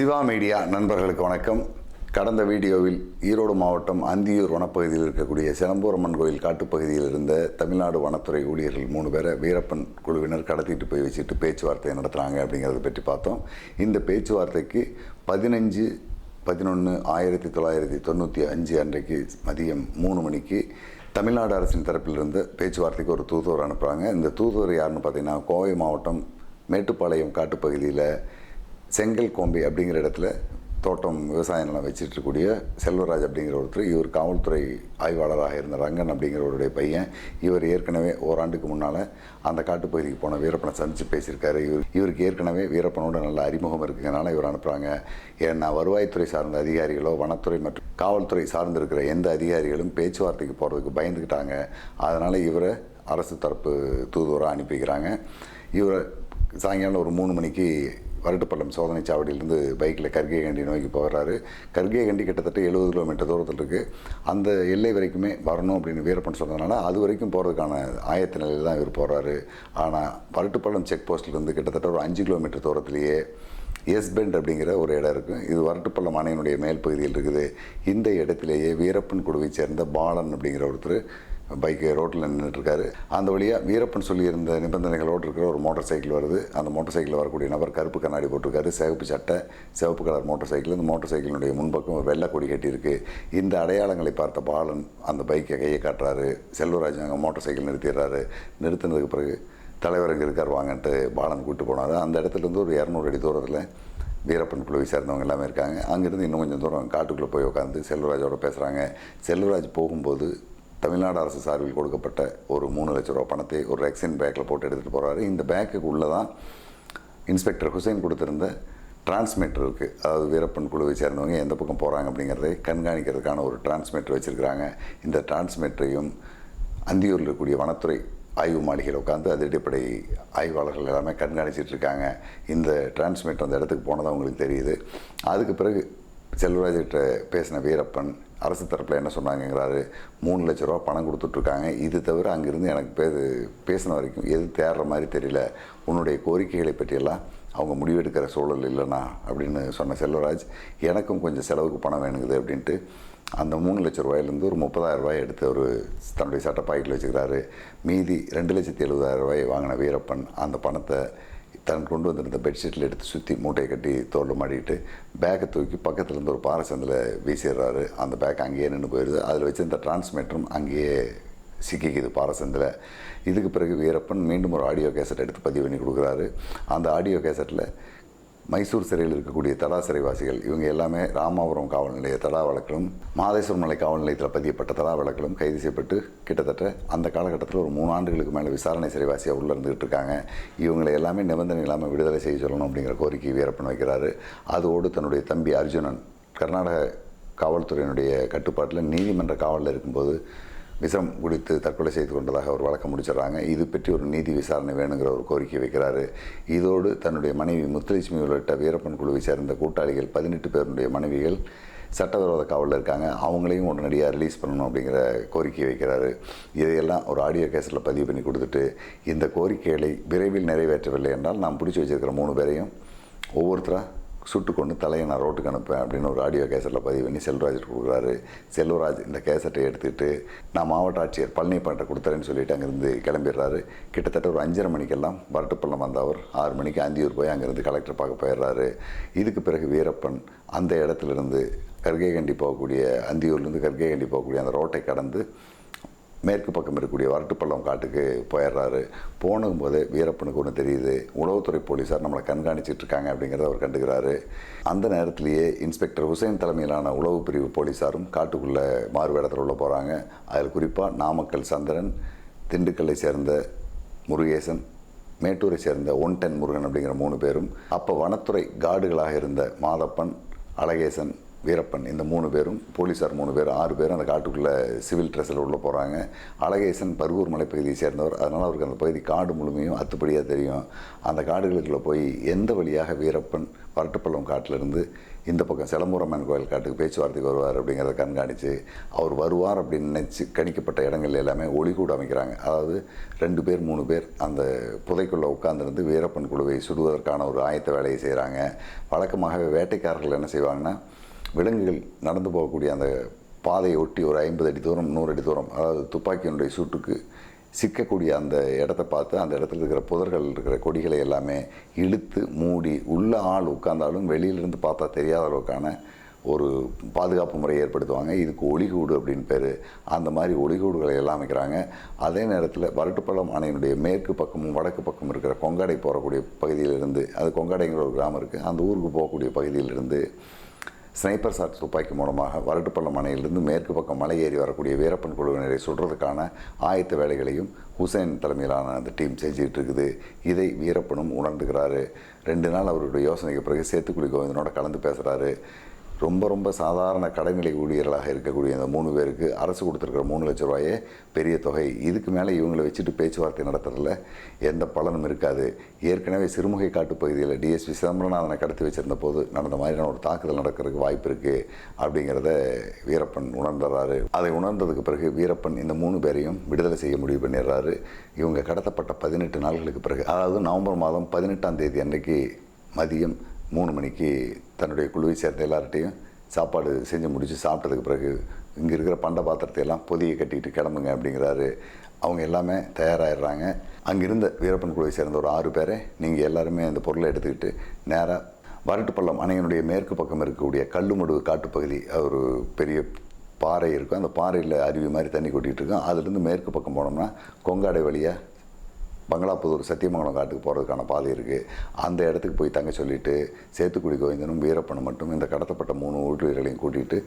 Siva media நண்பர்களுக்கு வணக்கம். கடந்த வீடியோவில் ஈரோடு மாவட்டம் அந்தியூர் வனப்பகுதியில் இருக்கக்கூடிய சிலம்பூரம்மன் கோயில் காட்டுப்பகுதியில் இருந்த தமிழ்நாடு வனத்துறை ஊழியர்கள் மூணு பேரை வீரப்பன் குழுவினர் கடத்திட்டு போய் வச்சுட்டு பேச்சுவார்த்தை நடத்துகிறாங்க அப்படிங்கிறத பற்றி பார்த்தோம். இந்த பேச்சுவார்த்தைக்கு பதினஞ்சு பதினொன்று ஆயிரத்தி தொள்ளாயிரத்தி தொண்ணூற்றி அஞ்சு அன்றைக்கு மதியம் மூணு மணிக்கு தமிழ்நாடு அரசின் தரப்பிலிருந்து பேச்சுவார்த்தைக்கு ஒரு தூதுவர் அனுப்புகிறாங்க இந்த தூதுவர் யாருன்னு பார்த்தீங்கன்னா கோவை மாவட்டம் மேட்டுப்பாளையம் காட்டுப்பகுதியில் செங்கல் கோம்பை அப்படிங்கிற இடத்துல தோட்டம் விவசாய நிலம் வச்சுட்டு செல்வராஜ் அப்படிங்கிற ஒருத்தர் இவர் காவல்துறை ஆய்வாளராக இருந்த ரங்கன் அப்படிங்கிறவருடைய பையன். இவர் ஏற்கனவே ஓராண்டுக்கு முன்னால் அந்த காட்டுப்பகுதிக்கு போன வீரப்பனை சந்தித்து பேசியிருக்காரு. இவர் இவருக்கு ஏற்கனவே வீரப்பனோட நல்ல அறிமுகம் இருக்குதுனால இவர் அனுப்புகிறாங்க ஏன்னா வருவாய்த்துறை சார்ந்த அதிகாரிகளோ வனத்துறை மற்றும் காவல்துறை சார்ந்திருக்கிற எந்த அதிகாரிகளும் பேச்சுவார்த்தைக்கு போகிறதுக்கு பயந்துக்கிட்டாங்க அதனால் இவரை அரசு தரப்பு தூதுவராக அனுப்பிக்கிறாங்க. இவரை சாயங்காலம் ஒரு மூணு மணிக்கு வரட்டுப்பள்ளம் சோதனை சாவடியிலேருந்து பைக்கில் கர்கே கண்டி நோக்கி போகிறாரு. கர்கே கண்டி கிட்டத்தட்ட எழுபது கிலோமீட்டர் தூரத்தில் இருக்குது அந்த எல்லை வரைக்குமே வரணும் அப்படின்னு வீரப்பன் சொன்னதுனால அது வரைக்கும் போகிறதுக்கான ஆயத்த நிலையில் தான் இவர் போகிறாரு ஆனால் வரட்டுப்பள்ளம் செக் போஸ்ட்லேருந்து கிட்டத்தட்ட ஒரு அஞ்சு கிலோமீட்டர் தூரத்திலேயே எஸ் பெண்ட் அப்படிங்கிற ஒரு இடம் இருக்குது இது வரட்டுப்பள்ளம் அணையினுடைய மேல் பகுதியில் இருக்குது. இந்த இடத்திலேயே வீரப்பன் குழுவை சேர்ந்த பாலன் அப்படிங்கிற ஒருத்தர் பைக்கு ரோட்டில் நின்றுட்டுருக்காரு. அந்த வழியாக வீரப்பன் சொல்லியிருந்த நிபந்தனைகளோடு இருக்கிற ஒரு மோட்டார் சைக்கிள் வருது. அந்த மோட்டார் சைக்கிளில் வரக்கூடிய நபர் கருப்பு கண்ணாடி போட்டிருக்காரு. சிவப்பு சட்டை சிவப்பு கலர் மோட்டார் சைக்கிள். இந்த மோட்டார் சைக்கிளினுடைய முன்பக்கம் ஒரு வெள்ளை கொடி கட்டியிருக்கு. இந்த அடையாளங்களை பார்த்த பாலன் அந்த பைக்கை கையை காட்டுறாரு. செல்வராஜ் அங்கே மோட்டார் சைக்கிள் நிறுத்திடுறாரு. நிறுத்தினதுக்கு பிறகு தலைவர் இங்கே இருக்கார் வாங்கன்ட்டு பாலன் கூப்பிட்டு போனார். அந்த இடத்துலேருந்து ஒரு இரநூறு அடி தூரத்தில் வீரப்பன் குழுவை சேர்ந்தவங்க எல்லாமே இருக்காங்க. அங்கேருந்து இன்னும் கொஞ்சம் தூரம் காட்டுக்குள்ளே போய் உட்காந்து செல்வராஜோட பேசுகிறாங்க செல்வராஜ் போகும்போது தமிழ்நாடு அரசு சார்பில் கொடுக்கப்பட்ட ஒரு மூணு லட்ச ரூபா பணத்தை ஒரு ரெக்ஸின் பேக்கில் போட்டு எடுத்துகிட்டு போகிறாரு இந்த பேக்குக்கு உள்ளே தான் இன்ஸ்பெக்டர் ஹுசைன் கொடுத்துருந்த டிரான்ஸ்மீட்டர் இருக்குது அதாவது வீரப்பன் குழுவை சேர்ந்தவங்க எந்த பக்கம் போகிறாங்க அப்படிங்கிறதை கண்காணிக்கிறதுக்கான ஒரு டிரான்ஸ்மீட்டர் வச்சுருக்கிறாங்க. இந்த டிரான்ஸ்மீட்டரையும் அந்தியூரில் இருக்கக்கூடிய வனத்துறை ஆய்வு மாளிகையில் உட்காந்து அதிரடிப்படை ஆய்வாளர்கள் எல்லாமே கண்காணிச்சிட்டு இருக்காங்க. இந்த டிரான்ஸ்மீட்டர் அந்த இடத்துக்கு போனது அவங்களுக்கு தெரியுது. அதுக்கு பிறகு செல்வராஜ்கிட்ட பேசின வீரப்பன் அரசு தரப்பில் என்ன சொன்னாங்கிறாரு மூணு லட்ச ரூபா பணம் கொடுத்துட்ருக்காங்க. இது தவிர அங்கேருந்து எனக்கு பே பேசின வரைக்கும் எது தேடுற மாதிரி தெரியல. உன்னுடைய கோரிக்கைகளை பற்றியெல்லாம் அவங்க முடிவெடுக்கிற சூழல் இல்லைண்ணா அப்படின்னு சொன்ன செல்வராஜ் எனக்கும் கொஞ்சம் செலவுக்கு பணம் வேணுங்குது அப்படின்ட்டு அந்த மூணு லட்ச ரூபாயிலேருந்து ஒரு முப்பதாயிரம் ரூபாய் எடுத்து ஒரு தன்னுடைய சட்ட பாக்கெட்டில் வச்சுக்கிறாரு. மீதி ரெண்டு லட்சத்தி எழுபதாயிரம் ரூபாய் வாங்கின வீரப்பன் அந்த பணத்தை தன் கொண்டு வந்திருந்த பெட்ஷீட்டில் எடுத்து சுற்றி மூட்டையை கட்டி தோளில் மாட்டிக்கிட்டு பேக்கை தூக்கி பக்கத்தில் இருந்து ஒரு பாறை சந்தில் வீசிடுறாரு. அந்த பேக் அங்கேயே நின்று போயிடுது அதில் வச்சிருந்த டிரான்ஸ்மீட்டரும் அங்கேயே சிக்கிக்குது பாரசந்தில் இதுக்கு பிறகு வீரப்பன் மீண்டும் ஒரு ஆடியோ கேசட் எடுத்து பதிவு பண்ணி கொடுக்குறாரு. அந்த ஆடியோ கேசட்டில் மைசூர் சிறையில் இருக்கக்கூடிய தடா சிறைவாசிகள் இவங்க எல்லாமே ராமாபுரம் காவல் நிலைய தடா வழக்கிலும் மாதேஸ்வரம் மலை காவல் நிலையத்தில் பதியப்பட்ட தடா வழக்கிலும் கைது செய்யப்பட்டு கிட்டத்தட்ட அந்த காலகட்டத்தில் ஒரு மூணு ஆண்டுகளுக்கு மேலே விசாரணை சிறைவாசியாக உள்ளே இருந்துகிட்டு இருக்காங்க. இவங்களை எல்லாமே நிபந்தனை இல்லாமல் விடுதலை செய்ய சொல்லணும் அப்படிங்கிற கோரிக்கை வீரப்பன் வைக்கிறாரு. அதோடு தன்னுடைய தம்பி அர்ஜுனன் கர்நாடக காவல்துறையினுடைய கட்டுப்பாட்டில் நீதிமன்ற காவலில் இருக்கும்போது விஷம் குடித்து தற்கொலை செய்து கொண்டதாக ஒரு வழக்கம் முடிச்சிடுறாங்க. இது பற்றி ஒரு நீதி விசாரணை வேணுங்கிற ஒரு கோரிக்கை வைக்கிறாரு. இதோடு தன்னுடைய மனைவி முத்துலட்சுமி உள்ளிட்ட வீரப்பன் குழுவை சேர்ந்த கூட்டாளிகள் பதினெட்டு பேருடைய மனைவிகள் சட்டவிரோத காவலில் இருக்காங்க. அவங்களையும் உடனடியாக ரிலீஸ் பண்ணணும் அப்படிங்கிற கோரிக்கை வைக்கிறாரு. இதையெல்லாம் ஒரு ஆடியோ கேஸில் பதிவு பண்ணி கொடுத்துட்டு இந்த கோரிக்கைகளை விரைவில் நிறைவேற்றவில்லை என்றால் நான் பிடிச்சி வச்சிருக்கிற மூணு பேரையும் ஒவ்வொருத்தராக சுட்டு கொண்டு தலையை நான் ரோட்டுக்கு அனுப்பேன் அப்படின்னு ஒரு ஆடியோ கேசட்டில் பதிவு பண்ணி செல்வராஜ் கொடுக்குறாரு செல்வராஜ் இந்த கேசட்டை எடுத்துக்கிட்டு நான் மாவட்ட ஆட்சியர் பழனிப்பாட்டை கொடுத்துறேன்னு சொல்லிட்டு அங்கேருந்து கிளம்பிடுறாரு. கிட்டத்தட்ட ஒரு அஞ்சரை மணிக்கெல்லாம் வரட்டுப்பள்ளம் வந்த அவர் ஆறு மணிக்கு அந்தியூர் போய் அங்கேருந்து கலெக்டர் பார்க்க போயிடுறாரு. இதுக்கு பிறகு வீரப்பன் அந்த இடத்துலேருந்து கர்கேகண்டி போகக்கூடிய அந்தியூர்லேருந்து கர்கேகண்டி போகக்கூடிய அந்த ரோட்டை கடந்து மேற்கு பக்கம் இருக்கக்கூடிய வரட்டுப்பள்ளம் காட்டுக்கு போயிடுறாரு. போனும்போது வீரப்பனுக்கு ஒன்று தெரியுது. உளவுத்துறை போலீஸார் நம்மளை கண்காணிச்சிட்டு இருக்காங்க அப்படிங்கிறத அவர் கண்டுக்கிறாரு. அந்த நேரத்திலேயே இன்ஸ்பெக்டர் ஹுசைன் தலைமையிலான உளவு பிரிவு போலீஸாரும் காட்டுக்குள்ளே மாறுவேடத்தில் உள்ள போகிறாங்க அதில் குறிப்பாக நாமக்கல் சந்திரன் திண்டுக்கல்லை சேர்ந்த முருகேசன் மேட்டூரை சேர்ந்த ஒன் டென் முருகன் அப்படிங்கிற மூணு பேரும் அப்போ வனத்துறை கார்டுகளாக இருந்த மாதப்பன் அழகேசன் வீரப்பன் இந்த மூணு பேரும் போலீஸார் மூணு பேர் ஆறு பேரும் அந்த காட்டுக்குள்ளே சிவில் ட்ரெஸ்ஸில் உள்ளே போகிறாங்க அழகேசன் பருவூர் மலைப்பகுதியை சேர்ந்தவர். அதனால் அவருக்கு அந்த பகுதி காடு முழுமையும் அத்துப்படியாக தெரியும். அந்த காடுகளுக்குள்ளே போய் எந்த வழியாக வீரப்பன் வரட்டுப்பள்ளம் காட்டிலிருந்து இந்த பக்கம் சிலம்பூரம்மன் கோயில் காட்டுக்கு பேச்சுவார்த்தைக்கு வருவார் அப்படிங்கிறத கண்காணித்து அவர் வருவார் அப்படின்னு நினச்சி கணிக்கப்பட்ட இடங்கள் எல்லாமே ஒளிகூட அமைக்கிறாங்க. அதாவது ரெண்டு பேர் மூணு பேர் அந்த புதைக்குள்ளே உட்காந்துருந்து வீரப்பன் குழுவை சுடுவதற்கான ஒரு ஆயத்த வேலையை செய்கிறாங்க வழக்கமாகவே வேட்டைக்காரர்கள் என்ன செய்வாங்கன்னா விலங்குகள் நடந்து போகக்கூடிய அந்த பாதையை ஒட்டி ஒரு ஐம்பது அடி தூரம் நூறு அடி தூரம் அதாவது துப்பாக்கியினுடைய சூட்டுக்கு சிக்கக்கூடிய அந்த இடத்த பார்த்து அந்த இடத்துல இருக்கிற புதர்கள் இருக்கிற கொடிகளை எல்லாமே இழுத்து மூடி உள்ள ஆள் உட்கார்ந்தாலும் வெளியிலிருந்து பார்த்தா தெரியாத அளவுக்கான ஒரு பாதுகாப்பு முறை ஏற்படுத்துவாங்க. இதுக்கு ஒளிகூடு அப்படின்னு பேர். அந்த மாதிரி ஒளிகூடுகளை எல்லாம் அமைக்கிறாங்க. அதே நேரத்தில் வரட்டுப்பள்ளம் அணையினுடைய மேற்கு பக்கமும் வடக்கு பக்கமும் இருக்கிற கொங்காடை போகக்கூடிய பகுதியிலிருந்து அது கொங்காடைங்கிற ஒரு கிராமம் இருக்குது அந்த ஊருக்கு போகக்கூடிய பகுதியிலிருந்து ஸ்னைப்பர் சாட் துப்பாக்கி மூலமாக வரட்டுப்பள்ளம் அணையிலிருந்து மேற்கு பக்கம் மலை ஏறி வரக்கூடிய வீரப்பன் குழுவினரை சுடுறதுக்கான ஆயத்த வேலைகளையும் ஹுசைன் தலைமையிலான அந்த டீம் செஞ்சுக்கிட்டு இருக்குது. இதை வீரப்பனும் உணர்ந்துக்கிறாரு ரெண்டு நாள் அவருடைய யோசனைக்கு பிறகு சேத்துக்குழி கோவிந்தனோட கலந்து பேசுகிறாரு ரொம்ப ரொம்ப சாதாரண கடைநிலை ஊழியர்களாக இருக்கக்கூடிய இந்த மூணு பேருக்கு அரசு கொடுத்துருக்குற மூணு லட்ச ரூபாயே பெரிய தொகை. இதுக்கு மேலே இவங்களை வச்சுட்டு பேச்சுவார்த்தை நடத்துறதுல எந்த பலனும் இருக்காது. ஏற்கனவே சிறுமுகை காட்டு பகுதியில் டிஎஸ்பி சிதம்பரநாதனை கடத்தி வச்சிருந்த போது நடந்த மாதிரியான ஒரு தாக்குதல் நடக்கிறதுக்கு வாய்ப்பு இருக்குது அப்படிங்கிறத வீரப்பன் உணர்ந்துறாரு. அதை உணர்ந்ததுக்கு பிறகு வீரப்பன் இந்த மூணு பேரையும் விடுதலை செய்ய முடிவு பண்ணிடுறாரு. இவங்க கடத்தப்பட்ட பதினெட்டு நாள்களுக்கு பிறகு அதாவது நவம்பர் மாதம் பதினெட்டாம் தேதி அன்னைக்கு மதியம் மூணு மணிக்கு தன்னுடைய குழுவை சேர்ந்த எல்லார்ட்டையும் சாப்பாடு செஞ்சு முடித்து சாப்பிட்டதுக்கு பிறகு இங்கே இருக்கிற பண்ட பாத்திரத்தை எல்லாம் பொதியை கட்டிட்டு கிளம்புங்க அப்படிங்கிறாரு. அவங்க எல்லாமே தயாராகிடுறாங்க அங்கிருந்த வீரப்பன் குழுவை சேர்ந்த ஒரு ஆறு பேரை நீங்கள் எல்லாருமே அந்த பொருளை எடுத்துக்கிட்டு நேராக வரட்டுப்பள்ளம் அணையினுடைய மேற்கு பக்கம் இருக்கக்கூடிய கல்லுமடு காட்டுப்பகுதி ஒரு பெரிய பாறை இருக்கும். அந்த பாறையில் அருவி மாதிரி தண்ணி கொட்டிகிட்டு இருக்கும். அதுலேருந்து மேற்கு பக்கம் போனோம்னா கொங்காடை வழியாக பங்களாபுதூர் சத்தியமங்கலம் காட்டுக்கு போகிறதுக்கான பாதை இருக்குது அந்த இடத்துக்கு போய் தங்க சொல்லிட்டு சேத்துக்குடி கோவிந்தனும் வீரப்பனும் மட்டும் இந்த கடத்தப்பட்ட மூணு ஊழியர்களையும் கூட்டிகிட்டு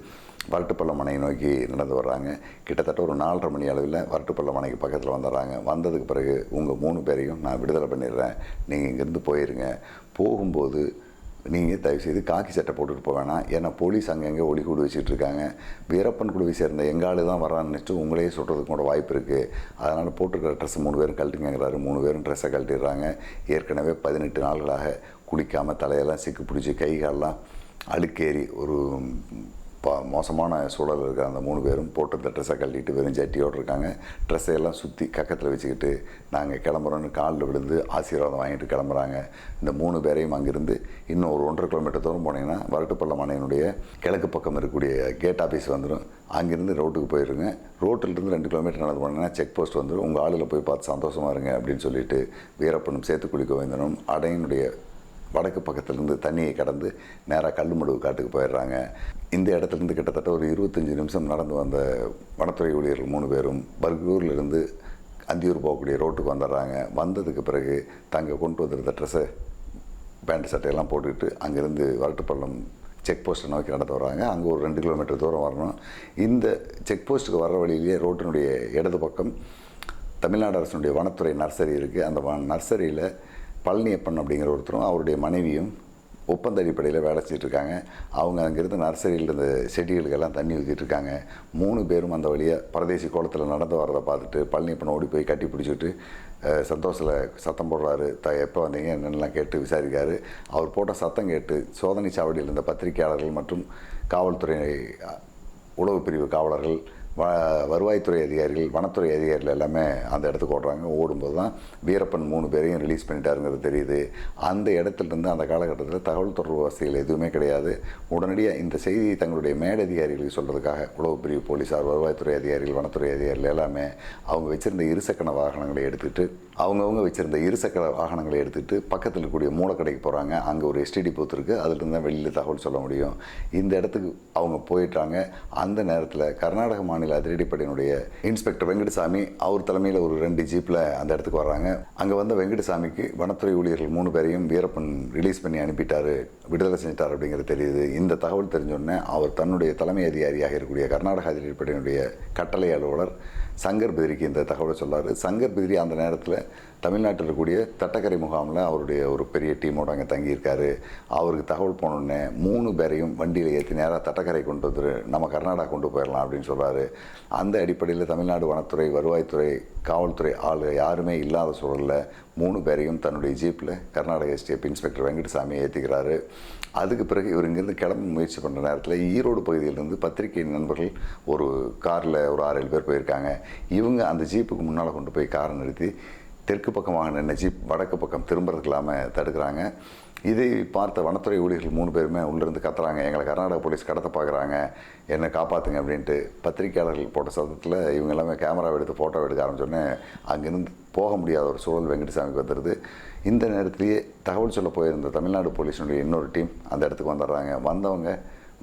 வரட்டுப்பள்ளம் மனையை நோக்கி நடந்து வர்றாங்க. கிட்டத்தட்ட ஒரு நாலரை மணி அளவில் வரட்டுப்பள்ளம் மனைக்கு பக்கத்தில் வந்துடுறாங்க. வந்ததுக்கு பிறகு உங்கள் மூணு பேரையும் நான் விடுதலை பண்ணிடுறேன். நீங்கள் இங்கேருந்து போயிருங்க. போகும்போது நீங்கள் தயவுசெய்து காக்கி சட்டை போட்டுட்டு போக வேணாம். ஏன்னா போலீஸ் அங்கங்கே ஒளி கூடு வச்சுட்டு இருக்காங்க. வீரப்பன் குழுவை சேர்ந்த எங்க ஆளு தான் வரான்னு உங்களையே சொல்கிறதுக்கு கூட வாய்ப்பு இருக்குது அதனால் போட்டிருக்கிற ட்ரெஸ் மூணு பேரும் கழட்டுங்கிறாரு. மூணு பேரும் ட்ரெஸ்ஸை கழட்டிடுறாங்க. ஏற்கனவே பதினெட்டு நாள்களாக குளிக்காமல் தலையெல்லாம் சிக்கு பிடிச்சி கைகாலெலாம் அழுக்கேறி ஒரு பா மோசமான சூழல் இருக்கிற அந்த மூணு பேரும் போட்டு இந்த ட்ரெஸ்ஸை கழட்டிட்டு வெறும் ஜட்டியோடு இருக்காங்க. ட்ரெஸ்ஸை எல்லாம் சுற்றி கக்கத்தில் வச்சுக்கிட்டு நாங்கள் கிளம்புறோன்னு காலில் விழுந்து ஆசீர்வாதம் வாங்கிட்டு கிளம்புறாங்க. இந்த மூணு பேரையும் அங்கிருந்து இன்னும் ஒரு ஒன்றரை கிலோமீட்டர் தூரம் போனீங்கன்னா வரட்டுப்பள்ளம் அணையினுடைய கிழக்கு பக்கம் இருக்கக்கூடிய கேட் ஆஃபீஸ் வந்துடும் அங்கேருந்து ரோட்டுக்கு போயிருங்க. ரோட்டிலிருந்து ரெண்டு கிலோமீட்டர் நடந்து போனீங்கன்னா செக் போஸ்ட் வந்துடும் உங்கள் ஆளில் போய் பார்த்து சந்தோஷமாக இருங்க அப்படின்னு சொல்லிட்டு வீரப்பனும் சேத்துக்குடி கோவிந்தனும் அடையினுடைய வடக்கு பக்கத்துலேருந்து தண்ணியை கடந்து நேராக கல்லுமடுவு காட்டுக்கு போயிடுறாங்க. இந்த இடத்துலேருந்து கிட்டத்தட்ட ஒரு இருபத்தஞ்சி நிமிஷம் நடந்து வந்த வனத்துறை ஊழியர்கள் மூணு பேரும் பர்கூர்லேருந்து அந்தியூர் போகக்கூடிய ரோட்டுக்கு வந்துடுறாங்க. வந்ததுக்கு பிறகு தாங்க கொண்டு வந்திருந்த ட்ரெஸ்ஸை பேண்ட் சட்டையெல்லாம் போட்டுக்கிட்டு அங்கேருந்து வரட்டுப்பள்ளம் செக் போஸ்ட்டை நோக்கி நடந்து வராங்க. அங்கே ஒரு ரெண்டு கிலோமீட்டர் தூரம் வரணும். இந்த செக் போஸ்ட்டுக்கு வர வழியிலேயே ரோட்டினுடைய இடது பக்கம் தமிழ்நாடு அரசினுடைய வனத்துறை நர்சரி இருக்குது அந்த வ நர்சரியில் பழனியப்பன் அப்படிங்கிற ஒருத்தரும் அவருடைய மனைவியும் ஒப்பந்த அடிப்படையில் வேலை செஞ்சுட்டு இருக்காங்க அவங்க அங்கேருந்து நர்சரியில் இருந்த செடிகளுக்கெல்லாம் தண்ணி ஊற்றிட்டுருக்காங்க மூணு பேரும் அந்த வழியாக பரதேசி கோலத்தில் நடந்து வரதை பார்த்துட்டு பழனியப்பன் ஓடி போய் கட்டி பிடிச்சிட்டு சந்தோஷத்தில் சத்தம் போடுறாரு. த எப்போ வந்தீங்க? என்னென்னலாம் கேட்டு விசாரிக்காரு. அவர் போட்ட சத்தம் கேட்டு சோதனை சாவடியில் இருந்த பத்திரிகையாளர்கள் மற்றும் காவல்துறை உளவு பிரிவு காவலர்கள் வ வருவாய்த்துறை அதிகாரிகள் வனத்துறை அதிகாரிகள் எல்லாமே அந்த இடத்துக்கு ஓடுறாங்க. ஓடும்போது தான் வீரப்பன் மூணு பேரையும் ரிலீஸ் பண்ணிட்டாருங்கிறது தெரியுது. அந்த இடத்துலேருந்து அந்த காலகட்டத்தில் தகவல் தொடர்பு வசதிகள் எதுவுமே கிடையாது. உடனடியாக இந்த செய்தியை தங்களுடைய மேலதிகாரிகளுக்கு சொல்கிறதுக்காக உளவு பிரிவு போலீஸார் வருவாய்த்துறை அதிகாரிகள் வனத்துறை அதிகாரிகள் எல்லாமே அவங்க வச்சுருந்த இருசக்கர வாகனங்களை எடுத்துகிட்டு அவங்கவுங்க வச்சுருந்த இருசக்கர வாகனங்களை எடுத்துகிட்டு பக்கத்தில் இருக்கக்கூடிய மூளைக்கடைக்கு போகிறாங்க அங்கே ஒரு எஸ்டிடி பூத்து இருக்குது அதுலேருந்து தான் வெளியில் தகவல் சொல்ல முடியும். இந்த இடத்துக்கு அவங்க போயிட்டாங்க. அந்த நேரத்தில் கர்நாடக மாநில அதிரடிப்படையினுடைய இன்ஸ்பெக்டர் வெங்கடசாமி அவர் தலைமையில் ஒரு ரெண்டு ஜீப்பில் அந்த இடத்துக்கு வர்றாங்க. அங்கே வந்த வெங்கடசாமிக்கு வனத்துறை ஊழியர்கள் மூணு பேரையும் வீரப்பன் ரிலீஸ் பண்ணி அனுப்பிட்டார் விடுதலை செஞ்சிட்டார் அப்படிங்கிறது தெரியுது. இந்த தகவல் தெரிஞ்சோடனே அவர் தன்னுடைய தலைமை அதிகாரியாக இருக்கக்கூடிய கர்நாடக அதிரடிப்படையினுடைய கட்டளை அலுவலர் சங்கர் பிதிரிக்கு இந்த தகவலை சொல்லார். சங்கர் பிதிரி அந்த நேரத்தில் தமிழ்நாட்டில் இருக்கக்கூடிய தட்டக்கரை முகாமில் அவருடைய ஒரு பெரிய டீமோட அங்கே தங்கியிருக்காரு. அவருக்கு தகவல் போனோடனே மூணு பேரையும் வண்டியில் ஏற்றி நேராக தட்டக்கரை கொண்டு வந்துரு நம்ம கர்நாடகா கொண்டு போயிடலாம் அப்படின்னு சொல்கிறாரு அந்த அடிப்படையில் தமிழ்நாடு வனத்துறை வருவாய்த்துறை காவல்துறை ஆள் யாருமே இல்லாத சூழலில் மூணு பேரையும் தன்னுடைய ஜீப்பில் கர்நாடக எஸ்டிஎஃப் இன்ஸ்பெக்டர் வெங்கடசாமி ஏற்றிக்கிறாரு அதுக்கு பிறகு இவர் இங்கேருந்து கிளம்ப முயற்சி பண்ணுற நேரத்தில் ஈரோடு பகுதியிலிருந்து பத்திரிகை நண்பர்கள் ஒரு காரில் ஒரு ஆறு ஏழு பேர் போயிருக்காங்க. இவங்க அந்த ஜீப்புக்கு முன்னால் கொண்டு போய் காரை நிறுத்தி தெற்கு பக்கமாக நின்ன வடக்கு பக்கம் திரும்புறதுக்கு இல்லாமல் தடுக்கிறாங்க. இதை பார்த்த வனத்துறை ஊழியர்கள் மூணு பேருமே உள்ளிருந்து கத்துறாங்க. எங்களை கர்நாடக போலீஸ் கடத்த பார்க்குறாங்க என்னை காப்பாற்றுங்க அப்படின்ட்டு பத்திரிகையாளர்கள் போட்ட சத்தத்தில் இவங்க எல்லாமே கேமரா எடுத்து ஃபோட்டோ எடுக்க ஆரம்பிச்சோடனே அங்கேருந்து போக முடியாத ஒரு சூழல் வெங்கடசாமிக்கு வந்துடுது இந்த நேரத்திலேயே தகவல் சொல்ல போயிருந்த தமிழ்நாடு போலீஸினுடைய இன்னொரு டீம் அந்த இடத்துக்கு வந்துடுறாங்க. வந்தவங்க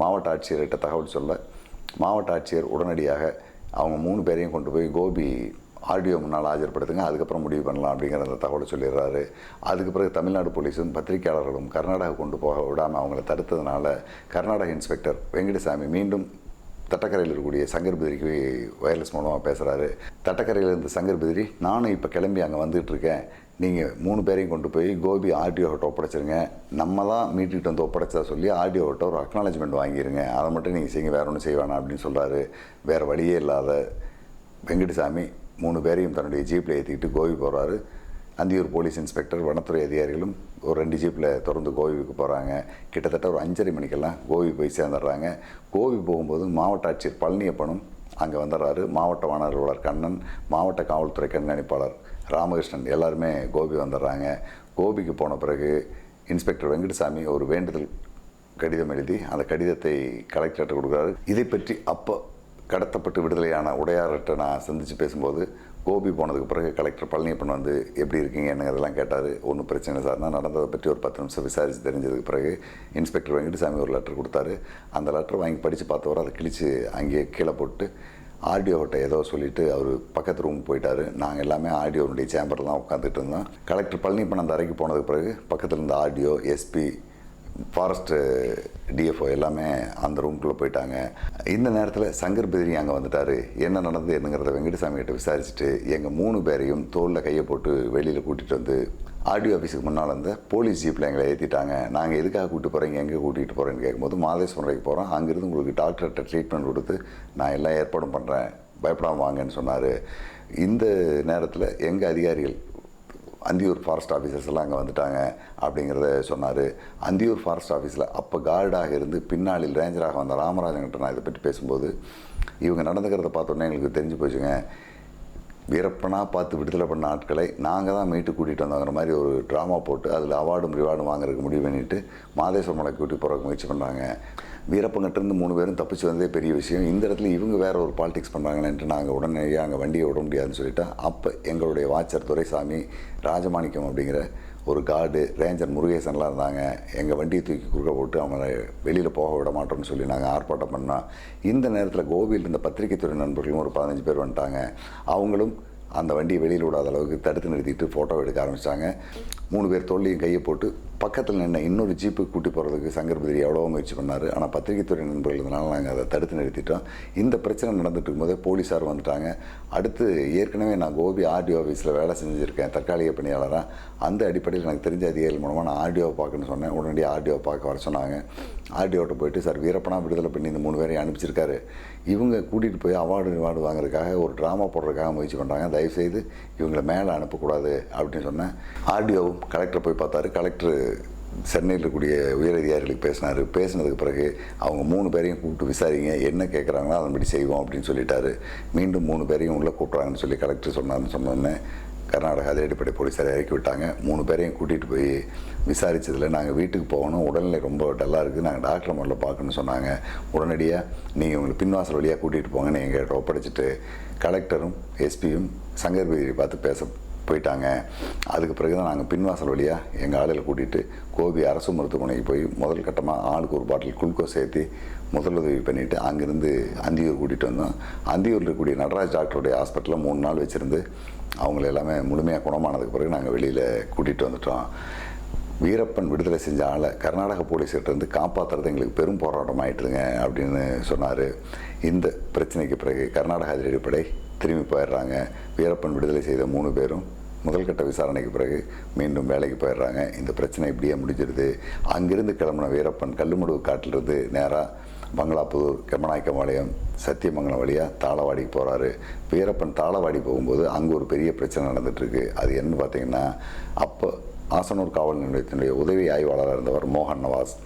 மாவட்ட ஆட்சியர்கிட்ட தகவல் சொல்ல மாவட்ட ஆட்சியர் உடனடியாக அவங்க மூணு பேரையும் கொண்டு போய் கோபி ஆடியோ முன்னால் ஆஜர்படுத்துங்க அதுக்கப்புறம் முடிவு பண்ணலாம் அப்படிங்கிற அந்த தகவலை சொல்லிடுறாரு. அதுக்கு பிறகு தமிழ்நாடு போலீஸும் பத்திரிகையாளர்களும் கர்நாடகா கொண்டு போக விடாமல் அவங்கள தடுத்ததுனால கர்நாடக இன்ஸ்பெக்டர் வெங்கடசாமி மீண்டும் தட்டக்கரையில் இருக்கக்கூடிய சங்கர் பதிரிக்கு வயர்லெஸ் மூலமாக பேசுகிறாரு தட்டக்கரையில் இருந்த சங்கர் பதிரி நானும் இப்போ கிளம்பி அங்கே வந்துகிட்டு இருக்கேன். நீங்கள் மூணு பேரையும் கொண்டு போய் கோபி ஆர்டிஓட்ட ஒப்படைச்சிருங்க. நம்ம தான் மீட்டுக்கிட்டு வந்து ஒப்படைச்சா சொல்லி ஆர்டிஓட்ட ஒரு அக்னாலஜ்மெண்ட் வாங்கிடுங்க அதை மட்டும் நீங்கள் செய்யுங்க. வேறு ஒன்றும் செய்வானா அப்படின்னு சொல்கிறாரு வேறு வழியே இல்லாத வெங்கடசாமி மூணு பேரையும் தன்னுடைய ஜீப்பில் ஏற்றிக்கிட்டு கோபி போகிறாரு அந்தியூர் போலீஸ் இன்ஸ்பெக்டர் வனத்துறை அதிகாரிகளும் ஒரு ரெண்டு ஜீப்பில் தொடர்ந்து கோவிக்கு போகிறாங்க கிட்டத்தட்ட ஒரு அஞ்சரை மணிக்கெல்லாம் கோவி போய் சேர்ந்துடுறாங்க. கோவி போகும்போது மாவட்ட ஆட்சியர் பழனியப்பனும் அங்கே வந்துடுறாரு. மாவட்ட வன கண்ணன் மாவட்ட காவல்துறை கண்காணிப்பாளர் ராமகிருஷ்ணன் எல்லாருமே கோபி வந்துடுறாங்க. கோபிக்கு போன பிறகு இன்ஸ்பெக்டர் வெங்கடசாமி ஒரு வேண்டுதல் கடிதம் எழுதி அந்த கடிதத்தை கலெக்டர்கிட்ட கொடுக்குறாரு. இதை பற்றி அப்போ கடத்தப்பட்டு விடுதலையான உடையார்கிட்ட நான் சந்தித்து பேசும்போது கோபி போனதுக்கு பிறகு கலெக்டர் பழனியப்பன் வந்து எப்படி இருக்கீங்க? என்னங்கிறதெல்லாம் கேட்டார். ஒன்றும் பிரச்சனை சார். தான் நடந்ததை பற்றி ஒரு பத்து நிமிஷம் விசாரித்து தெரிஞ்சதுக்கு பிறகு இன்ஸ்பெக்டர் வெங்கடசாமி ஒரு லெட்டர் கொடுத்தாரு. அந்த லெட்டர் வாங்கி படித்து பார்த்தவரை அதை கிழித்து அங்கேயே கீழே போட்டு ஆடியோகிட்ட ஏதோ சொல்லிவிட்டு அவர் பக்கத்து ரூம் போயிட்டார். நாங்கள் எல்லாமே ஆடியோனுடைய சேம்பர்லாம் உட்காந்துட்டு இருந்தோம். கலெக்டர் பழனியப்பன் அந்த அறைக்கு போனதுக்கு பிறகு பக்கத்தில் இருந்த ஆடியோ எஸ்பி ஃபாரஸ்ட்டு டிஎஃப்ஓ எல்லாமே அந்த ரூம்குள்ளே போயிட்டாங்க. இந்த நேரத்தில் சங்கர் பெதிரி அங்கே வந்துட்டார். என்ன நடந்தது என்னங்கிறத வெங்கடசாமி கிட்ட விசாரிச்சுட்டு எங்கள் மூணு பேரையும் தோளில் கையை போட்டு வெளியில் கூட்டிகிட்டு வந்து ஆர்டிஓ ஆஃபீஸுக்கு முன்னால் வந்து போலீஸ் ஜீப்பில் எங்களை ஏற்றிட்டாங்க நாங்கள் எதுக்காக கூப்பிட்டு போகிறீங்க எங்கே கூட்டிகிட்டு போகிறேன்னு கேட்கும்போது மாதேஸ்வரரைக்கு போகிறோம் அங்கேருந்து உங்களுக்கு டாக்டர்கிட்ட ட்ரீட்மெண்ட் கொடுத்து நான் எல்லாம் ஏற்பாடும் பண்ணுறேன் பயப்படாமல் வாங்கன்னு சொன்னார். இந்த நேரத்தில் எங்கள் அதிகாரிகள் அந்தியூர் ஃபாரஸ்ட் ஆஃபீஸர்ஸ் எல்லாம் அங்கே வந்துட்டாங்க அப்படிங்கிறத சொன்னார். அந்தியூர் ஃபாரஸ்ட் ஆஃபீஸில் அப்போ கார்டாக இருந்து பின்னாளில் ரேஞ்சராக வந்த ராமராஜன்கிட்ட நான் இதை பற்றி பேசும்போது இவங்க நடந்துக்கிறத பார்த்தோன்னே எங்களுக்கு தெரிஞ்சு போச்சுங்க. வீரப்பனாக பார்த்து விடுதலை பண்ண ஆட்களை நாங்கள் தான் மீட்டு கூட்டிகிட்டு வந்தோங்கிற மாதிரி ஒரு ட்ராமா போட்டு அதில் அவார்டும் ரிவார்டும் வாங்குறதுக்கு முடிவு பண்ணிட்டு மாதேஸ்வரமலை கூட்டி போகிறதுக்கு முயற்சி பண்ணுறாங்க வீரப்பங்கிட்டேருந்து மூணு பேரும் தப்பிச்சு வந்ததே பெரிய விஷயம். இந்த இடத்துல இவங்க வேற ஒரு பாலிடிக்ஸ் பண்ணுறாங்களேன்ட்டு நாங்கள் உடனடியாக அங்கே வண்டியை விட முடியாதுன்னு சொல்லிட்டு அப்போ எங்களுடைய வாட்சர் துரைசாமி ராஜமாணிக்கம் அப்படிங்கிற ஒரு கார்டு ரேஞ்சர் முருகேசன்லாம் இருந்தாங்க. எங்கள் வண்டியை தூக்கி குறுக்க போட்டு அவங்கள வெளியில் போக விட மாட்டோம்னு சொல்லி நாங்கள் ஆர்ப்பாட்டம் பண்ணோம் இந்த நேரத்தில் கோபியில் இருந்த பத்திரிகைத்துறை நண்பர்களும் ஒரு பதினஞ்சு பேர் வந்துட்டாங்க. அவங்களும் அந்த வண்டியை வெளியில் விடாத அளவுக்கு தடுத்து நிறுத்திட்டு ஃபோட்டோ எடுக்க ஆரம்பித்தாங்க மூணு பேர் தோல்லையும் கையை போட்டு பக்கத்தில் நின்று இன்னொரு ஜீப்பு கூட்டி போகிறதுக்கு சங்கர் பதிரி எவ்வளோ முயற்சி பண்ணார். ஆனால் பத்திரிகைத்துறை நண்பர்கள் இருந்தனால நாங்கள் அதை தடுத்து நிறுத்திட்டோம். இந்த பிரச்சனை நடந்துட்டு இருக்கும்போதே போலீஸார் வந்துட்டாங்க. அடுத்து ஏற்கனவே நான் கோபி ஆர்டிஓ ஆஃபீஸில் வேலை செஞ்சுருக்கேன் தற்காலிக பணியாளராக அந்த அடிப்படையில் எனக்கு தெரிஞ்ச அதிகாரிகள் மூலமாக நான் ஆர்டிஓ பார்க்கணும்னு சொன்னேன். உடனடியாக ஆர்டிஓ பார்க்க வர சொன்னாங்க. ஆர்டிஓட்ட போயிட்டு சார் வீரப்பனா விடுதலை பண்ணி இந்த மூணு பேரையும் அனுப்பிச்சிருக்காரு. இவங்க கூட்டிகிட்டு போய் அவார்டு ரிவார்டு வாங்குறதுக்காக ஒரு ட்ராமா போடுறதுக்காக முயற்சி பண்ணுறாங்க தயவுசெய்து இவங்களை மேலே அனுப்பக்கூடாது அப்படின்னு சொன்னேன். ஆர்டிஓவும் கலெக்டரை போய் பார்த்தாரு. கலெக்டர் சென்னையில் இருக்கக்கூடிய உயரதிகாரிகளுக்கு பேசினார். பேசினதுக்கு பிறகு அவங்க மூணு பேரையும் கூப்பிட்டு விசாரிங்க என்ன கேட்குறாங்களோ அதன்படி செய்வோம் அப்படின்னு சொல்லிட்டாரு. மீண்டும் மூணு பேரையும் உள்ளே கூப்பிட்றாங்கன்னு சொல்லி கலெக்டர் சொன்னார்னு சொன்னோன்னே கர்நாடகா அதிரடிப்படை போலீஸார் இறக்கி விட்டாங்க. மூணு பேரையும் கூட்டிகிட்டு போய் விசாரித்ததில் நாங்கள் வீட்டுக்கு போகணும். உடல்நிலை ரொம்ப டல்லாக இருக்குது. நாங்கள் டாக்டர் முதல்ல பார்க்கணும்னு சொன்னாங்க. உடனடியாக நீங்கள் உங்களை பின்வாசல் வழியாக கூட்டிகிட்டு போங்கன்னு எங்கள் ஒப்படைச்சிட்டு கலெக்டரும் எஸ்பியும் சங்கர் பார்த்து பேச போயிட்டாங்க. அதுக்கு பிறகு தான் நாங்கள் பின்வாசல் வழியாக எங்கள் ஆளுகளை கூட்டிகிட்டு கோபி அரசு மருத்துவமனைக்கு போய் முதல் கட்டமாக ஆளுக்கு ஒரு பாட்டில் குளுக்கோஸ் சேர்த்து முதலுதவி பண்ணிவிட்டு அங்கேருந்து அந்தியூர் கூட்டிகிட்டு வந்தோம். அந்தியூரில் இருக்கக்கூடிய நடராஜ் டாக்டருடைய ஹாஸ்பிட்டலில் மூணு நாள் வச்சுருந்து அவங்கள எல்லாமே முழுமையாக குணமானதுக்கு பிறகு நாங்கள் வெளியில் கூட்டிகிட்டு வந்துட்டோம். வீரப்பன் விடுதலை செஞ்ச ஆளை கர்நாடக போலீஸ்கிட்ட இருந்து காப்பாற்றுறது எங்களுக்கு பெரும் போராட்டம் ஆயிட்டுருங்க அப்படின்னு சொன்னார். இந்த பிரச்சனைக்கு பிறகு கர்நாடக அதிரடிப்படை திரும்பி போயிடுறாங்க. வீரப்பன் விடுதலை செய்த மூணு பேரும் முதல் கட்ட விசாரணைக்கு பிறகு மீண்டும் வேலைக்கு போயிடுறாங்க. இந்த பிரச்சனை இப்படியே முடிஞ்சிருது. அங்கிருந்து கிளம்புன வீரப்பன் கல்லுமடுவு காட்டிலிருந்து நேராக பங்களாபுதூர் கெமநாயக்கம்பாளையம் சத்தியமங்கலம் வழியாக தாளவாடிக்கு போகிறாரு வீரப்பன் தாளவாடி போகும்போது அங்கே ஒரு பெரிய பிரச்சனை நடந்துகிட்ருக்கு அது என்னன்னு பார்த்தீங்கன்னா அப்போ ஆசனூர் காவல் நிலையத்தினுடைய உதவி ஆய்வாளராக இருந்தவர் மோகன் நவாஸ்.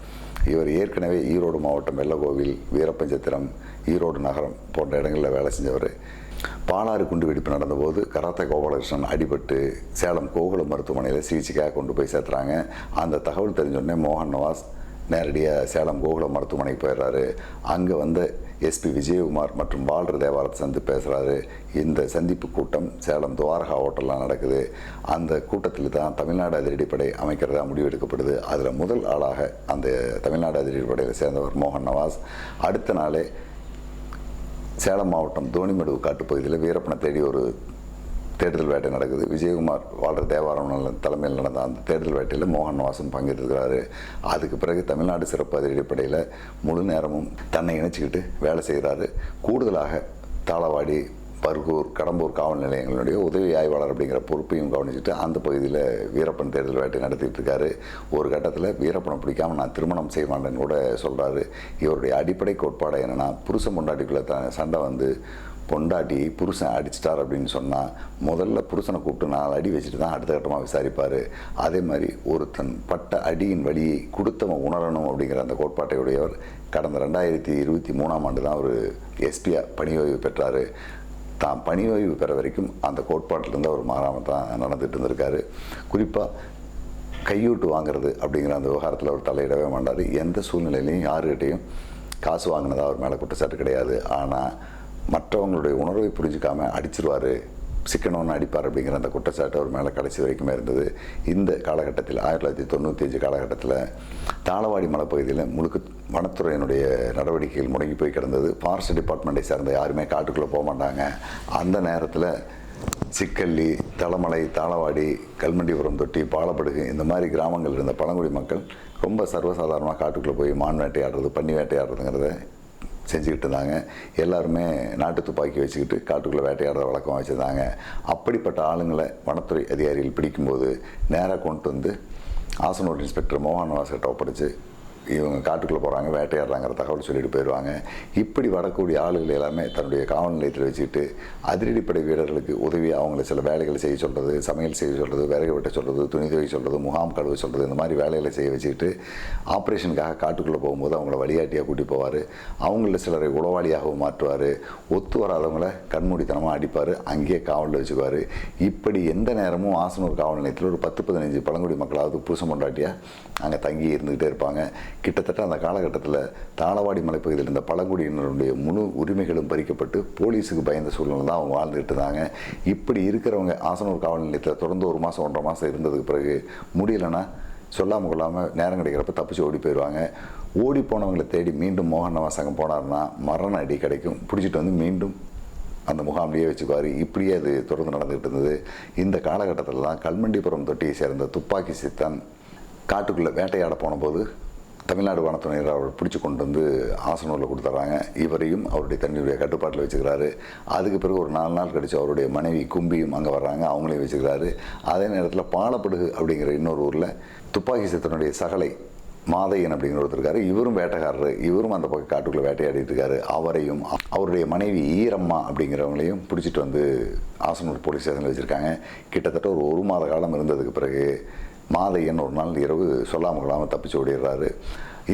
இவர் ஏற்கனவே ஈரோடு மாவட்டம் வெள்ளகோவில் வீரப்பஞ்சத்திரம் ஈரோடு நகரம் போன்ற இடங்களில் வேலை செஞ்சவர். பாலாறு குண்டு வெடிப்பு நடந்தபோது கராத்தே கோபாலகிருஷ்ணன் அடிபட்டு சேலம் கோகுலம் மருத்துவமனையில் சிகிச்சைக்காக கொண்டு போய் சேர்த்துறாங்க. அந்த தகவல் தெரிஞ்சோடனே மோகன் நவாஸ் நேரடியாக சேலம் கோகுலம் மருத்துவமனைக்கு போயிடுறாரு. அங்கே வந்த எஸ்பி விஜயகுமார் மற்றும் வாழ்ற தேவாரத்தை சந்தித்து பேசுகிறாரு இந்த சந்திப்பு கூட்டம் சேலம் துவாரகா ஹோட்டலில் நடக்குது. அந்த கூட்டத்தில் தான் தமிழ்நாடு அதிரடிப்படை அமைக்கிறதா முடிவெடுக்கப்படுது அதில் முதல் ஆளாக அந்த தமிழ்நாடு அதிரடிப்படையில் சேர்ந்தவர் மோகன் நவாஸ். அடுத்த நாளே சேலம் மாவட்டம் தோணிமடுவு காட்டுப்பகுதியில் வீரப்பனை தேடி ஒரு தேடுதல் வேட்டை நடக்குது. விஜயகுமார் வாழ்ற தேவாரம் தலைமையில் நடந்த அந்த தேடுதல் வேட்டையில் மோகன் வாசன் பங்கேற்றிருக்கிறாரு. அதுக்கு பிறகு தமிழ்நாடு சிறப்பு அதிரடிப்படையில் முழு நேரமும் தன்னை இணைச்சிக்கிட்டு வேலை செய்கிறாரு கூடுதலாக தாளவாடி பர்கூர் கடம்பூர் காவல் நிலையங்களுடைய உதவி ஆய்வாளர் அப்படிங்கிற பொறுப்பையும் கவனிச்சுட்டு அந்த பகுதியில் வீரப்பன் தேர்தல் வேட்டை நடத்திட்டு இருக்காரு. ஒரு கட்டத்தில் வீரப்பனை பிடிக்காம நான் திருமணம் செய்ய மாட்டேன்னு கூட சொல்கிறாரு இவருடைய அடிப்படை கோட்பாடு என்னென்னா புருஷன் பொண்டாட்டிக்குள்ளே த சண்டை வந்து பொண்டாட்டி புருஷன் அடிச்சிட்டார் அப்படின்னு சொன்னால் முதல்ல புருஷனை கூப்பிட்டு நாலு அடி வச்சுட்டு தான் அடுத்த கட்டமாக விசாரிப்பார். அதே மாதிரி ஒருத்தன் பட்ட அடியின் வழியை கொடுத்தவன் உணரணும் அப்படிங்கிற அந்த கோட்பாட்டை உடையவர் கடந்த ரெண்டாயிரத்தி இருபத்தி மூணாம் ஆண்டு தான் அவர் எஸ்பியாக பணி ஓய்வு பெற்றார். தான் பணி ஓய்வு பெற வரைக்கும் அந்த கோட்பாட்டிலேருந்து அவர் மாறாமல் தான் நடந்துட்டு இருந்திருக்காரு. குறிப்பாக கையூட்டு வாங்குறது அப்படிங்கிற அந்த விவகாரத்தில் அவர் தலையிடவே மாட்டார். எந்த சூழ்நிலையிலையும் யாருக்கிட்டையும் காசு வாங்கினதாக அவர் மேலே குற்றச்சாட்டு கிடையாது. ஆனால் மற்றவங்களுடைய உணர்வை புரிஞ்சிக்காமல் அடிச்சிருவார் சிக்கனோன்னு அடிப்பார் அப்படிங்கிற அந்த குற்றச்சாட்டு அவர் மேலே கடைசி வரைக்குமே இருந்தது. இந்த காலகட்டத்தில் ஆயிரத்தி தொள்ளாயிரத்தி தொண்ணூற்றி அஞ்சு காலகட்டத்தில் தாளவாடி மலைப்பகுதியில் முழுக்க வனத்துறையினுடைய நடவடிக்கைகள் முடங்கி போய் கிடந்தது. ஃபாரஸ்ட் டிபார்ட்மெண்ட்டை சேர்ந்த யாருமே காட்டுக்குள்ளே போக மாட்டாங்க. அந்த நேரத்தில் சிக்கல்லி தளமலை தாளவாடி கல்மண்டிபுரம் தொட்டி பாலப்படுகு இந்த மாதிரி கிராமங்கள் இருந்த பழங்குடி மக்கள் ரொம்ப சர்வசாதாரணமாக காட்டுக்குள்ளே போய் மான் வேட்டையாடுறது பன்னி வேட்டையாடுறதுங்கிறத செஞ்சுக்கிட்டு இருந்தாங்க எல்லாருமே நாட்டு துப்பாக்கி வச்சுக்கிட்டு காட்டுக்குள்ளே வேட்டையாடுற வழக்கம் வச்சுருந்தாங்க அப்படிப்பட்ட ஆளுங்களை வனத்துறை அதிகாரிகள் பிடிக்கும்போது நேராக கொண்டு வந்து ஆசனூர் இன்ஸ்பெக்டர் மோகன் வாசகிட்ட ஒப்படைச்சு இவங்க காட்டுக்குள்ளே போகிறாங்க வேட்டையாடுறாங்கிற தகவல் சொல்லிட்டு போயிடுவாங்க இப்படி வரக்கூடிய ஆளுகள் எல்லாமே தன்னுடைய காவல் நிலையத்தில் வச்சுக்கிட்டு அதிரடிப்படை வீரர்களுக்கு உதவி அவங்கள சில வேலைகளை செய்ய சொல்கிறது சமையல் செய்ய சொல்கிறது விறகு வெட்ட சொல்கிறது துணி துவை சொல்கிறது முகாம் கழுவ சொல்கிறது இந்த மாதிரி வேலைகளை செய்ய வச்சுக்கிட்டு ஆப்ரேஷனுக்காக காட்டுக்குள்ளே போகும்போது அவங்கள வழிகாட்டியாக கூட்டி போவார். அவங்கள சிலரை உளவாளியாகவும் மாற்றுவார். ஒத்து வராதவங்கள கண்மூடித்தனமாக அடிப்பார். அங்கேயே காவலில் வச்சுக்குவார். இப்படி எந்த நேரமும் ஆசனூர் காவல் நிலையத்தில் ஒரு பத்து பதினஞ்சு பழங்குடி மக்களாவது புருஷன் பொண்டாட்டியாக அங்கே தங்கி இருந்துக்கிட்டே இருப்பாங்க. கிட்டத்தட்ட அந்த காலகட்டத்தில் தாளவாடி மலைப்பகுதியில் இருந்த பழங்குடியினருடைய முழு உரிமைகளும் பறிக்கப்பட்டு போலீஸுக்கு பயந்த சூழ்நிலை தான் அவங்க வாழ்ந்துட்டு இருந்தாங்க. இப்படி இருக்கிறவங்க ஆசனூர் காவல் நிலையத்தில் தொடர்ந்து ஒரு மாதம் ஒன்றரை மாதம் இருந்ததுக்கு பிறகு முடியலைன்னா சொல்லாமல் கொள்ளாமல் நேரம் கிடைக்கிறப்ப தப்பிச்சு ஓடி போயிடுவாங்க ஓடி போனவங்களை தேடி மீண்டும் மோகன் நவாஸ் போனார்னா மரண அடி கிடைக்கும். பிடிச்சிட்டு வந்து மீண்டும் அந்த முகாம்லேயே வச்சுக்குவார். இப்படியே அது தொடர்ந்து நடந்துகிட்டு இருந்தது. இந்த காலகட்டத்தில் தான் கல்மண்டிபுரம் தொட்டியை சேர்ந்த துப்பாக்கி சித்தன் காட்டுக்குள்ளே வேட்டையாட போனபோது தமிழ்நாடு வனத்துறையினர் அவர் பிடிச்சி கொண்டு வந்து ஆசனூரில் கொடுத்துட்றாங்க இவரையும் அவருடைய தன்னுடைய கட்டுப்பாட்டில் வச்சுக்கிறாரு. அதுக்கு பிறகு ஒரு நாலு நாள் கழிச்சு அவருடைய மனைவி கும்பியும் அங்கே வர்றாங்க. அவங்களையும் வச்சுக்கிறாரு. அதே நேரத்தில் பாலப்படுகு அப்படிங்கிற இன்னொரு ஊரில் துப்பாக்கி சித்தனுடைய சகலை மாதையன் அப்படிங்கிற ஒருத்தர் இருக்காரு. இவரும் வேட்டைக்காரரு. இவரும் அந்த பக்கம் காட்டுக்குள்ளே வேட்டையாடிட்டு இருக்காரு. அவரையும் அவருடைய மனைவி ஈரம்மா அப்படிங்கிறவங்களையும் பிடிச்சிட்டு வந்து ஆசனூர் போலீஸ் ஸ்டேஷனில் வச்சுருக்காங்க. கிட்டத்தட்ட ஒரு ஒரு மாத காலம் இருந்ததுக்கு பிறகு மாதையன் ஒரு நாள் இரவு சொல்லாமல் கொள்ளாமல் தப்பிச்சு ஓடிடுறாரு.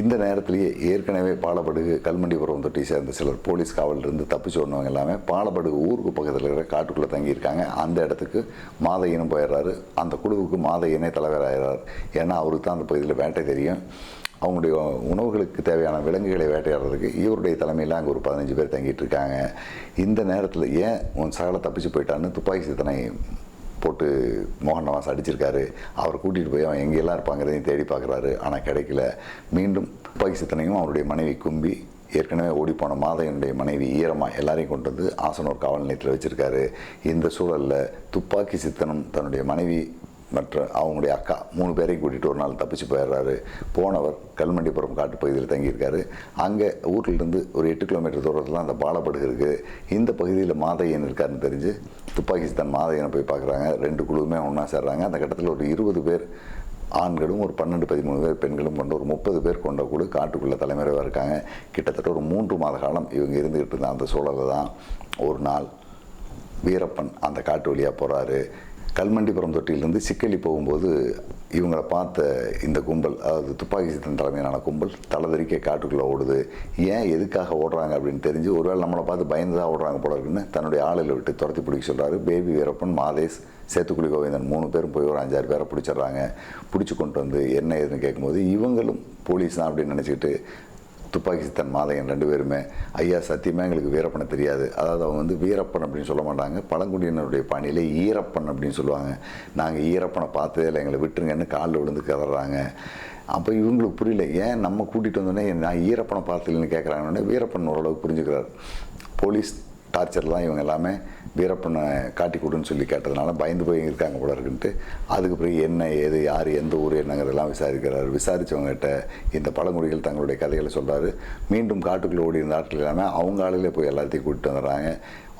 இந்த நேரத்திலேயே ஏற்கனவே பாலப்படுகு கல்மண்டிபுரம் தொட்டி சேர்ந்த சிலர் போலீஸ் காவலில் இருந்து தப்பிச்சு ஓடினவங்க எல்லாமே பாலப்படுகு ஊருக்கு பக்கத்தில் இருக்கிற காட்டுக்குள்ளே தங்கியிருக்காங்க. அந்த இடத்துக்கு மாதையனும் போயிடுறாரு. அந்த குழுவுக்கு மாதையனே தலைவராகிறார் ஏன்னா அவருக்கு தான் அந்த பகுதியில் வேட்டை தெரியும். அவங்களுடைய உணவுகளுக்கு தேவையான விலங்குகளை வேட்டையாடுறதுக்கு இவருடைய தலைமையில் அங்கே ஒரு பதினஞ்சு பேர் தங்கிட்டு இருக்காங்க. இந்த நேரத்தில் ஏன் உன் சகலை தப்பிச்சு போயிட்டான்னு துப்பாக்கி சித்தனை போட்டு மோகன் நவாஸ் அடிச்சிருக்காரு. அவரை கூட்டிகிட்டு போய் அவன் எங்கெல்லாம் இருப்பாங்கிறதையும் தேடி பார்க்குறாரு. ஆனால் கிடைக்கல. மீண்டும் துப்பாக்கி சித்தனையும் அவருடைய மனைவி கும்பி ஏற்கனவே ஓடிப்போன மாதையனுடைய மனைவி ஈரமாக எல்லாரையும் கொண்டு வந்து ஆசனூர் காவல் நிலையத்தில் வச்சுருக்காரு. இந்த சூழலில் துப்பாக்கி சித்தனும் தன்னுடைய மனைவி மற்ற அவங்களுடைய அக்கா மூணு பேரையும் கூட்டிகிட்டு ஒரு நாள் தப்பிச்சு போயிடுறாரு. போனவர் கல்மண்டிபுரம் காட்டுப்பகுதியில் தங்கியிருக்காரு. அங்கே ஊர்லேருந்து ஒரு எட்டு கிலோமீட்டர் தூரத்தில் தான் அந்த பாலப்படுகு இருக்குது இந்த பகுதியில் மாதையன் இருக்காருன்னு தெரிஞ்சு துப்பாக்கி மாதையனை போய் பார்க்குறாங்க. ரெண்டு குழுவுமே ஒன்றா சேர்றாங்க. அந்த கட்டத்தில் ஒரு இருபது பேர் ஆண்களும் ஒரு பன்னெண்டு பதிமூணு பேர் பெண்களும் கொண்ட ஒரு முப்பது பேர் கொண்ட குழு காட்டுக்குள்ளே தலைமறைவாக இருக்காங்க. கிட்டத்தட்ட ஒரு மூன்று மாத காலம் இவங்க இருந்துக்கிட்டு இருந்த அந்த சூழலில் தான் ஒரு நாள் வீரப்பன் அந்த காட்டு வழியாக போகிறாரு கல்மண்டிபுரம் தொட்டியிலிருந்து சிக்கலி போகும்போது இவங்களை பார்த்த இந்த கும்பல் அதாவது துப்பாக்கி சித்தன் தலைமையிலான கும்பல் தலைதறிக்க காட்டுக்குள்ளே ஓடுது. ஏன் எதுக்காக ஓடுறாங்க அப்படின்னு தெரிஞ்சு ஒருவேளை நம்மளை பார்த்து பயந்து தான் ஓடுறாங்க போல இருக்குன்னு தன்னுடைய ஆளுகளை விட்டு துரத்தி பிடிக்க சொல்கிறாரு பேபி வீரப்பன் மாதேஷ் சேத்துக்குழி கோவிந்தன் மூணு பேரும் போய் ஒரு அஞ்சாறு பேரை பிடிச்சிடுறாங்க. பிடிச்சி கொண்டு வந்து என்ன ஏதுன்னு கேட்கும்போது இவங்களும் போலீஸ் தான் அப்படின்னு நினச்சிக்கிட்டு துப்பாக்கி சித்தன் மாதையன் ரெண்டு பேருமே. ஐயா சத்தியமாக எங்களுக்கு வீரப்பனை தெரியாது. அதாவது அவங்க வந்து வீரப்பன் அப்படின்னு சொல்ல மாட்டாங்க. பழங்குடியினருடைய பாணியிலே ஈரப்பன் அப்படின்னு சொல்லுவாங்க. நாங்கள் ஈரப்பனை பார்த்ததே இல்லை. எங்களை விட்டுருங்கன்னு காலில் விழுந்து கதறாங்க. அப்போ இவங்களுக்கு புரியல. ஏன் நம்ம கூட்டிகிட்டு வந்தோடனே நான் ஈரப்பனை பார்த்ததில்லைன்னு கேட்குறாங்கன்னே வீரப்பன் ஓரளவுக்கு புரிஞ்சுக்கிறார். போலீஸ் டார்ச்சர்லாம் இவங்க எல்லாமே வீரப்பனை காட்டி கொடுன்னு சொல்லி கேட்டதுனால பயந்து போய் இருக்காங்க போல இருக்குன்ட்டு அதுக்கு பிறகு என்ன ஏது யார் எந்த ஊர் என்னங்கிறதெல்லாம் விசாரிக்கிறார். விசாரித்தவங்ககிட்ட இந்த பழங்குடிகள் தங்களுடைய கதைகளை சொல்கிறாரு மீண்டும் காட்டுக்குள்ளே ஓடி இருந்த ஆட்கள் இல்லாமல் அவங்க ஆளுகளே போய் எல்லாத்தையும் கூப்பிட்டு வந்துடுறாங்க.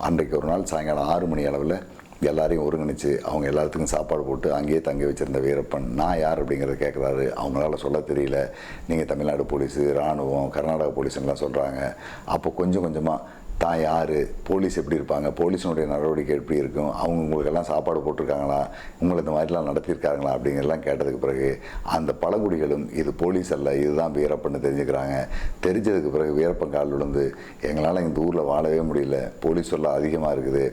அன்றைக்கு ஒரு நாள் சாயங்காலம் ஆறு மணி அளவில் எல்லாரையும் ஒருங்கிணைச்சு அவங்க எல்லாத்துக்கும் சாப்பாடு போட்டு அங்கேயே தங்கி வச்சுருந்த வீரப்பன் நான் யார் அப்படிங்கிறத கேட்குறாரு அவங்களால சொல்ல தெரியல. நீங்கள் தமிழ்நாடு போலீஸு இராணுவம் கர்நாடகா போலீஸுன்னெலாம் சொல்கிறாங்க அப்போ கொஞ்சம் கொஞ்சமாக தான் யார் போலீஸ் எப்படி இருப்பாங்க? போலீஸினுடைய நடவடிக்கை எப்படி இருக்கும்? அவங்க உங்களுக்கெல்லாம் சாப்பாடு போட்டிருக்காங்களா? உங்களை இந்த மாதிரிலாம் நடத்தியிருக்காங்களா? அப்படிங்கிறலாம் கேட்டதுக்கு பிறகு அந்த பழங்குடிகளும் இது போலீஸ் அல்ல இதுதான் வீரப்பன்னு தெரிஞ்சுக்கிறாங்க. தெரிஞ்சதுக்கு பிறகு வீரப்பன் கால் விழுந்து எங்களால் இந்த ஊரில் வாழவே முடியல போலீஸ் சொல்ல அதிகமாக இருக்குது.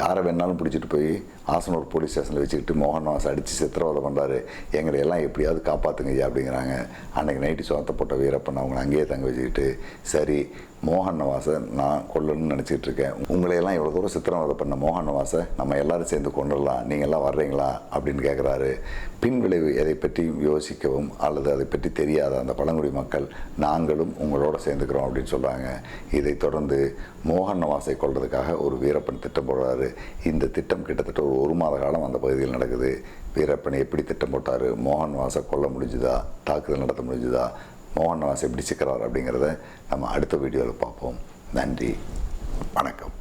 யாரை வேணாலும் பிடிச்சிட்டு போய் ஆசனூர் போலீஸ் ஸ்டேஷனில் வச்சுக்கிட்டு மோகன் வாஸ் அடித்து சித்திரவதை பண்ணுறாரு எங்களை எல்லாம் எப்படியாவது காப்பாற்றுங்க ஐயா அப்படிங்கிறாங்க. அன்றைக்கி நைட்டு சோத்த போட்ட வீரப்பன் அவங்களை அங்கேயே தங்க வச்சுக்கிட்டு சரி மோகன்னவாசை நான் கொல்லணும்னு நினச்சிட்டு இருக்கேன். உங்களையெல்லாம் இவ்வளோ தூரம் சித்திரவதை பண்ண மோகன் வாசை நம்ம எல்லாரும் சேர்ந்து கொண்டுடலாம். நீங்கள் எல்லாம் வர்றீங்களா? அப்படின்னு கேட்குறாரு பின் விளைவு எதை பற்றியும் யோசிக்கவும் அல்லது அதை பற்றி தெரியாத அந்த பழங்குடி மக்கள் நாங்களும் உங்களோட சேர்ந்துக்கிறோம் அப்படின்னு சொல்கிறாங்க இதைத் தொடர்ந்து மோகன் நவாஸை கொள்றதுக்காக ஒரு வீரப்பன் திட்டம் போடுறாரு. இந்த திட்டம் கிட்டத்தட்ட ஒரு ஒரு மாத காலம் அந்த பகுதியில் நடக்குது. வீரப்பனை எப்படி திட்டம் போட்டார்? மோகன் வாசை கொல்ல முடிஞ்சுதா? தாக்குதல் நடத்த முடிஞ்சுதா? மோகன் வாசை எப்படி சிக்கிறார் அப்படிங்கிறத நம்ம அடுத்த வீடியோவில் பார்ப்போம். நன்றி. வணக்கம்.